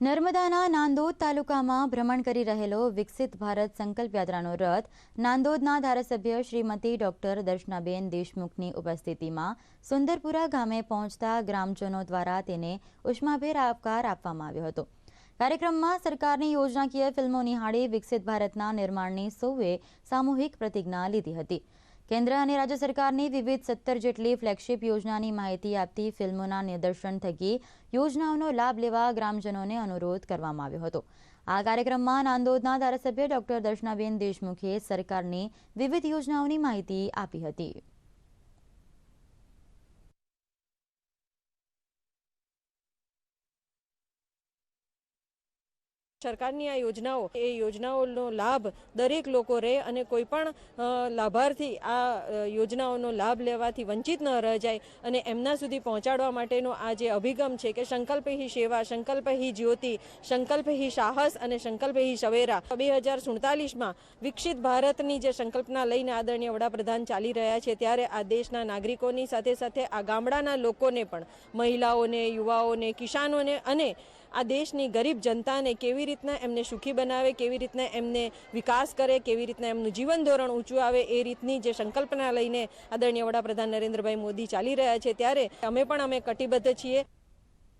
નર્મદાના નાંદોદ તાલુકામાં ભ્રમણ કરી રહેલો વિકસિત ભારત સંકલ્પ યાત્રાનો રથ નાંદોદના ધારાસભ્ય શ્રીમતી ડોક્ટર દર્શનાબેન દેશમુખની ઉપસ્થિતિમાં સુંદરપુરા ગામે પહોંચતા ગ્રામજનો દ્વારા તેને ઉષ્માભેર આવકાર આપવામાં આવ્યો હતો. કાર્યક્રમમાં સરકારની યોજનાકીય ફિલ્મો નિહાળી વિકસિત ભારતના નિર્માણની સૌએ સામૂહિક પ્રતિજ્ઞા લીધી હતી. કેન્દ્ર અને રાજ્ય સરકારની વિવિધ સત્તર જેટલી ફ્લેગશિપ યોજનાની માહિતી આપતી ફિલ્મોના નિદર્શન થકી યોજનાઓનો લાભ લેવા ગ્રામજનોને અનુરોધ કરવામાં આવ્યો હતો. આ કાર્યક્રમમાં નાંદોદના ધારાસભ્ય ડોક્ટર દર્શનાબેન દેશમુખે સરકારની વિવિધ યોજનાઓની માહિતી આપી હતી. સરકારની આ યોજનાઓ, એ યોજનાઓનો લાભ દરેક લોકો રહે અને કોઈ પણ લાભાર્થી આ યોજનાઓનો લાભ લેવાથી વંચિત ન રહી જાય અને એમના સુધી પહોંચાડવા માટેનો આ જે અભિગમ છે કે સંકલ્પ હી સેવા, સંકલ્પ હી જ્યોતિ, સંકલ્પ હી સાહસ અને સંકલ્પ હી સવેરા, બે હજાર સુડતાલીસમાં વિકસિત ભારતની જે સંકલ્પના લઈને આદરણીય વડાપ્રધાન ચાલી રહ્યા છે ત્યારે આ દેશના નાગરિકોની સાથે સાથે આ ગામડાના લોકોને પણ, મહિલાઓને, યુવાઓને, કિસાનોને અને આ દેશની ગરીબ જનતાને કેવી રીતના એમને સુખી બનાવે, કેવી રીતના એમને વિકાસ કરે, કેવી રીતના એમનું જીવન ધોરણ ઊંચું આવે, એ રીતની જે સંકલ્પના લઈને આદરણીય વડાપ્રધાન નરેન્દ્રભાઈ મોદી ચાલી રહ્યા છે, ત્યારે અમે પણ અમે કટિબદ્ધ છીએ.